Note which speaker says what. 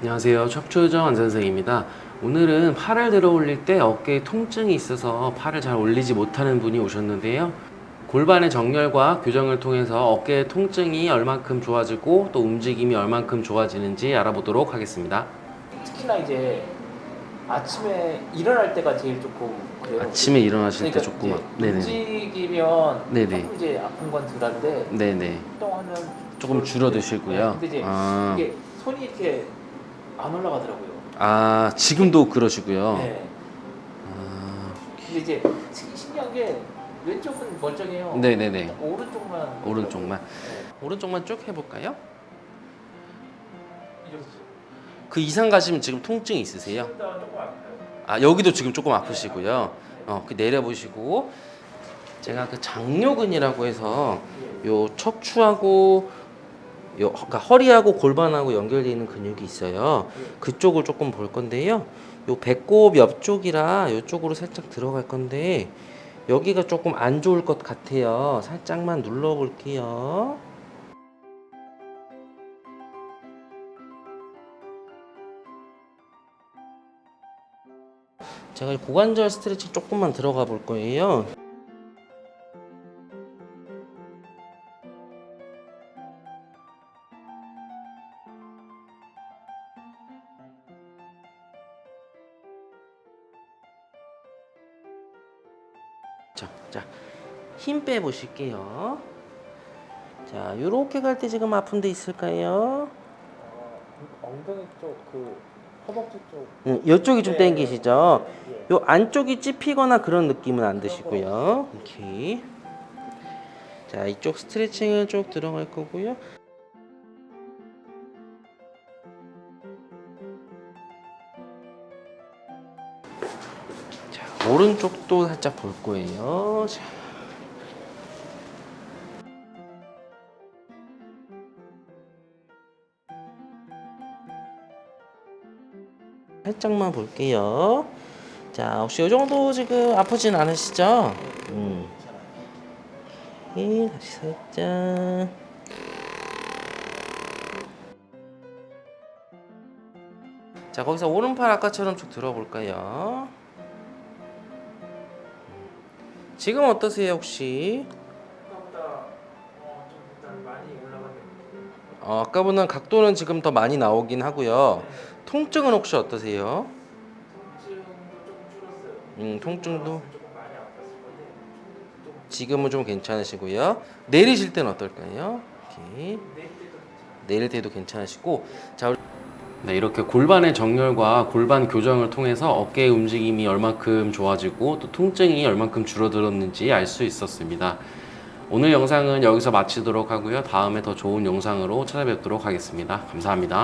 Speaker 1: 안녕하세요. 척추의정 안선생입니다. 오늘은 팔을 들어 올릴 때 어깨에 통증이 있어서 팔을 잘 올리지 못하는 분이 오셨는데요. 골반의 정렬과 교정을 통해서 어깨의 통증이 얼만큼 좋아지고 또 움직임이 얼만큼 좋아지는지 알아보도록 하겠습니다.
Speaker 2: 특히나 이제 아침에 일어날 때가 제일 조금 그래요.
Speaker 1: 아침에 일어나실 때
Speaker 2: 그러니까
Speaker 1: 조금
Speaker 2: 이제
Speaker 1: 네네
Speaker 2: 움직이면
Speaker 1: 네네.
Speaker 2: 조금 이제 아픈 건 덜한데
Speaker 1: 네네
Speaker 2: 운동하면
Speaker 1: 조금 줄어드시고요.
Speaker 2: 네, 근데 이제
Speaker 1: 아,
Speaker 2: 이게 손이 이렇게 안 올라가더라고요.
Speaker 1: 아 지금도 그러시고요.
Speaker 2: 네.
Speaker 1: 아,
Speaker 2: 근데 이제 신기한 게 왼쪽은 멀쩡해요.
Speaker 1: 네네네
Speaker 2: 오른쪽만
Speaker 1: 오른쪽만
Speaker 2: 네.
Speaker 1: 오른쪽만 쭉 해볼까요?
Speaker 2: 이 정도.
Speaker 1: 그 이상 가시면 지금 통증 있으세요?
Speaker 2: 일단 조금 아파요.
Speaker 1: 아 여기도 지금 조금 아프시고요. 어, 그 내려보시고 제가 그 장요근이라고 해서 요 척추하고 요 그러니까 허리하고 골반하고 연결되어 있는 근육이 있어요. 그쪽을 조금 볼 건데요. 요 배꼽 옆쪽이라 요쪽으로 살짝 들어갈 건데 여기가 조금 안 좋을 것 같아요. 살짝만 눌러 볼게요. 제가 이 고관절 스트레칭 조금만 들어가 볼 거예요. 자, 자, 힘 빼 보실게요. 자, 요렇게 갈 때 지금 아픈 데 있을까요?
Speaker 2: 엉덩이 쪽 그 허벅지 쪽.
Speaker 1: 응, 이쪽이 좀
Speaker 2: 네.
Speaker 1: 당기시죠?
Speaker 2: 예.
Speaker 1: 요 안쪽이 찝히거나 그런 느낌은 안 드시고요. 오케이. 자, 이쪽 스트레칭을 쭉 들어갈 거고요. 오른쪽도 살짝 볼 거예요. 자. 살짝만 볼게요. 자, 혹시 이 정도 지금 아프진 않으시죠? 음. 오케이, 다시 살짝. 자, 거기서 오른팔 아까처럼 쭉 들어볼까요? 지금 어떠세요, 혹시?
Speaker 2: 아까보다 어.
Speaker 1: 어, 아까보다는 각도는 지금 더 많이 나오긴 하고요. 통증은 혹시 어떠세요? 음, 통증도
Speaker 2: 좀
Speaker 1: 지금은 좀 괜찮으시고요. 내리실 때는 어떨까요? 오케이. 내릴 때도 괜찮으시고 자 우리- 네, 이렇게 골반의 정렬과 골반 교정을 통해서 어깨의 움직임이 얼만큼 좋아지고 또 통증이 얼만큼 줄어들었는지 알 수 있었습니다. 오늘 영상은 여기서 마치도록 하고요. 다음에 더 좋은 영상으로 찾아뵙도록 하겠습니다. 감사합니다.